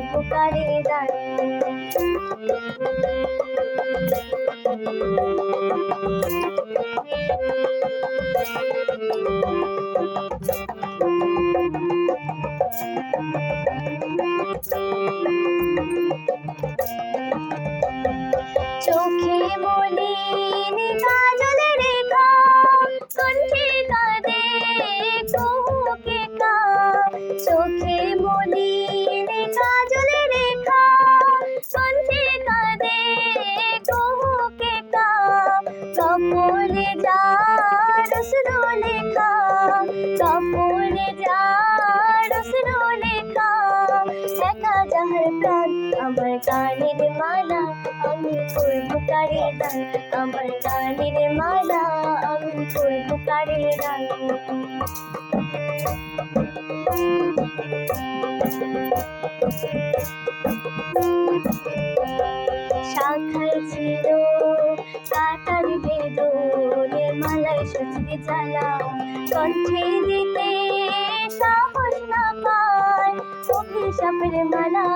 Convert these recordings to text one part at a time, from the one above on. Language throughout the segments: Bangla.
আমি করব কারে গান চোখে মলিন কাজল রেখা কণ্ঠে কাঁদে কুহুকে চোখে লেখা কপলে যা রসনো লেখা একা যাহার প্রাণ, আমার গানের মালা, আমি করব কারে আমার গানের মালা, আমি করব কারে শাখায় ছিল জ্বালা কণ্ঠে দিতে সাহস না পায়। অভিশাপের মালা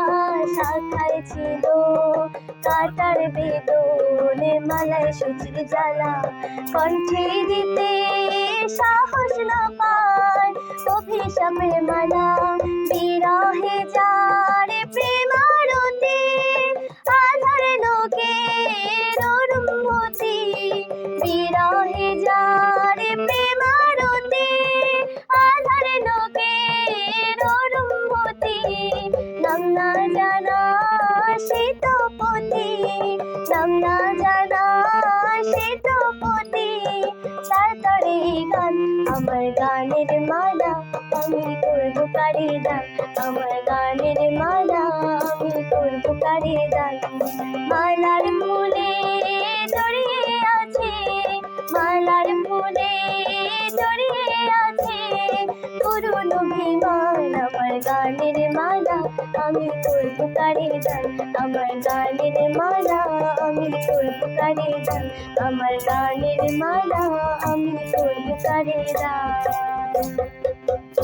শাখায় ছিল। কাটার বেদনে মালায় সচির জ্বালা। কণ্ঠে দিতে সাহস না পায়। অভিশাপের মালা না জানা, সে তো পতি তার গান, আমার গানের মালা, আমি করব কারে দান আমার গানের মালা, আমি করব কারে দান মালার ফুলে জড়িয়ে আছে, মালার ফুলে জড়িয়ে আছে। গানের মালা আমি করব কারে দান আমার গানের মালা আমি করব কারে দান আমার গানের মালা আমি করব কারে দান